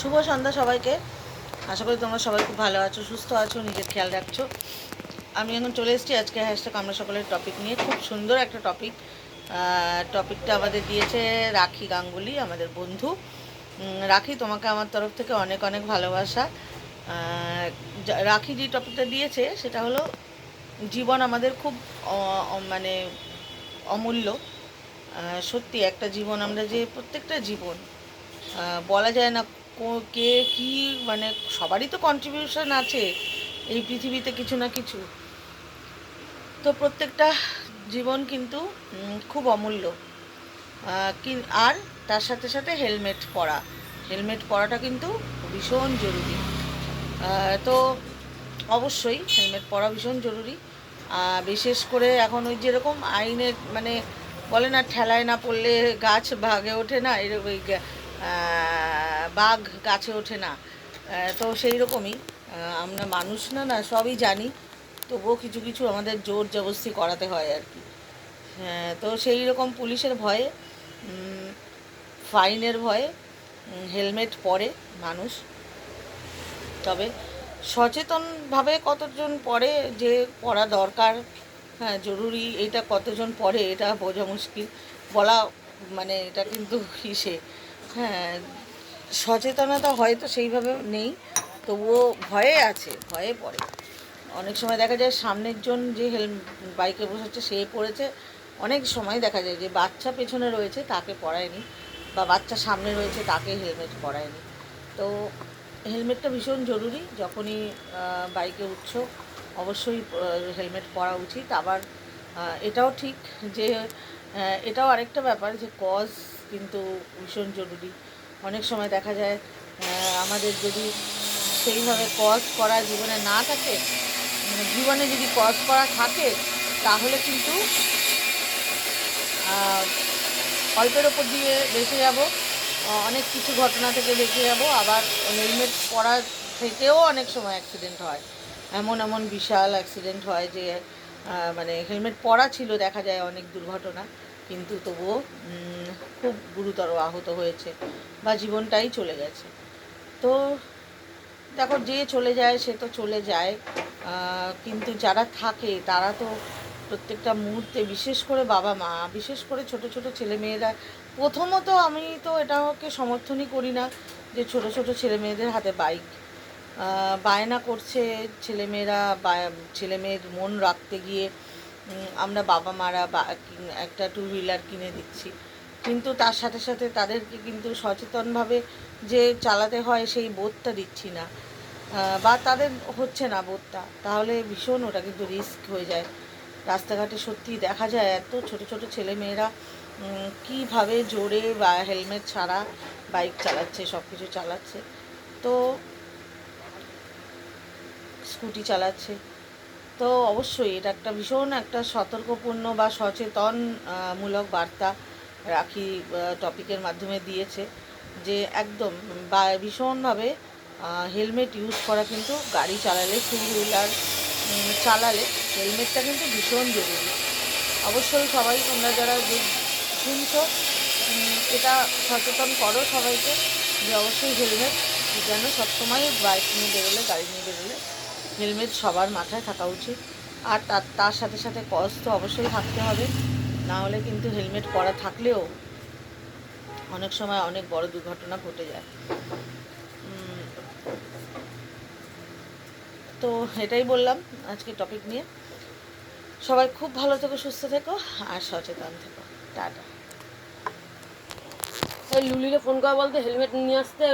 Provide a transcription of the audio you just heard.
শুভ সন্ধ্যা সবাইকে। আশা করি তোমরা সবাই খুব ভালো আছো, সুস্থ আছো, নিজের খেয়াল রাখছো। আমি এখন চলে এসেছি আজকে হ্যাশট্যাগ আমরা সকলের টপিক নিয়ে। খুব সুন্দর একটা টপিক টপিকটা আমাদের দিয়েছে রাখি গাঙ্গুলি, আমাদের বন্ধু। রাখি, তোমাকে আমার তরফ থেকে অনেক অনেক ভালোবাসা। রাখি যে টপিকটা দিয়েছে, সেটা হলো জীবন আমাদের খুব মানে অমূল্য। সত্যি একটা জীবন, আমরা যে প্রত্যেকটা জীবন বলা যায় না কো- কে মানে সবারই তো কন্ট্রিবিউশন আছে এই পৃথিবীতে কিছু না কিছু। তো প্রত্যেকটা জীবন কিন্তু খুব অমূল্য। আর তার সাথে সাথে হেলমেট পরা। হেলমেট পরাটা কিন্তু ভীষণ জরুরি। তো অবশ্যই হেলমেট পরা ভীষণ জরুরি। বিশেষ করে এখন ওই যেরকম আইনের মানে বলে না, ঠেলায় না পড়লে গাছ ভাগে ওঠে না এরকম বাঘ গাছে ওঠে না। তো সেই রকমই। আমরা মানুষ না না সবই জানি। তবুও কিছু কিছু আমাদের জোর জবস্তি করাতে হয় আর কি। হ্যাঁ, তো সেই রকম পুলিশের ভয়ে ফাইনের ভয়ে হেলমেট পরে মানুষ। তবে সচেতনভাবে কতজন পরে যে পড়া দরকার হ্যাঁ জরুরি এটা কতজন পরে এটা বোঝা মুশকিল। বলা মানে এটা কিন্তু ইসে। হ্যাঁ সচেতনতা হয়তো সেইভাবে নেই, তবুও ভয়ে আছে, ভয়ে পড়ে। অনেক সময় দেখা যায় সামনের জন যে হেল, বাইকে বসেছে সে পড়েছে, অনেক সময় দেখা যায় যে বাচ্চা পেছনে রয়েছে তাকে পড়ায়নি, বা বাচ্চা সামনে রয়েছে তাকে হেলমেট পরায়নি তো হেলমেটটা ভীষণ জরুরি, যখনই বাইকে উঠছো, অবশ্যই হেলমেট পরা উচিত। আবার এটাও ঠিক যে এটাও আরেকটা ব্যাপার যে কজ কিন্তু ভীষণ জরুরি। অনেক সময় দেখা যায় আমাদের যদি সেইভাবে কজ করা জীবনে না থাকে মানে জীবনে যদি কজ করা থাকে, তাহলে কিন্তু অল্পের ওপর দিয়ে বেঁচে যাব, অনেক কিছু ঘটনা থেকে বেঁচে যাব, আবার হেলমেট পরা থেকেও অনেক সময় অ্যাক্সিডেন্ট হয়। এমন এমন বিশাল অ্যাক্সিডেন্ট হয় যে মানে হেলমেট পরা ছিল, দেখা যায় অনেক দুর্ঘটনা। কিন্তু তবুও খুব গুরুতর আহত হয়েছে বা জীবনটাই চলে গেছে। তো দেখো, যে চলে যায় সে তো চলে যায় কিন্তু যারা থাকে তারা তো প্রত্যেকটা মুহূর্তে, বিশেষ করে বাবা মা, বিশেষ করে ছোট ছোট ছেলে মেয়েরা প্রথমত আমি তো এটাকে সমর্থনই করি না যে ছোট ছোট ছেলে মেয়েদের হাতে বাইক বায়না করছে ছেলেমেয়েরা, বা ছেলে মেয়ের মন রাখতে গিয়ে। আমরা বাবা মারা বা একটা টু হুইলার কিনে দিচ্ছি। কিন্তু তার সাথে সাথে তাদেরকে কিন্তু সচেতনভাবে যে চালাতে হয় সেই বোধটা দিচ্ছি না। বা তাদের হচ্ছে না বোধটা। তাহলে ভীষণ ওটা কিন্তু রিস্ক হয়ে যায়। রাস্তাঘাটে সত্যি দেখা যায় এত ছোট ছোট ছেলে মেয়েরা কীভাবে জোরে বা হেলমেট ছাড়া বাইক চালাচ্ছে সব কিছু চালাচ্ছে। তো স্কুটি চালাচ্ছে। তো অবশ্যই এটা একটা ভীষণ একটা সতর্কপূর্ণ বা সচেতন মূলক বার্তা রাখি টপিকের মাধ্যমে দিয়েছে যে একদম বা ভীষণভাবে হেলমেট ইউজ করা কিন্তু গাড়ি চালালে টু হুইলার চালালে হেলমেটটা কিন্তু ভীষণ জরুরি। অবশ্যই সবাই তোমরা যারা শুনছো এটা সচেতন করো সবাইকে যে অবশ্যই হেলমেট যেন সবসময় বাইক নিয়ে বেরোলে, গাড়ি নিয়ে বেরোলে হেলমেট সবার মাথায় থাকা উচিত। আর তার তার সাথে সাথে কস তো অবশ্যই থাকতে হবে। না হলে কিন্তু হেলমেট পরা থাকলেও অনেক সময় অনেক বড় দুর্ঘটনা ঘটে যায়। তো এটাই বললাম আজকে টপিক নিয়ে। সবাই খুব ভালো থেকো, সুস্থ থেকো আর সচেতন থেকো। টাটা। লুলিরে ফোন করে বলতে হেলমেট নিয়ে আসতে।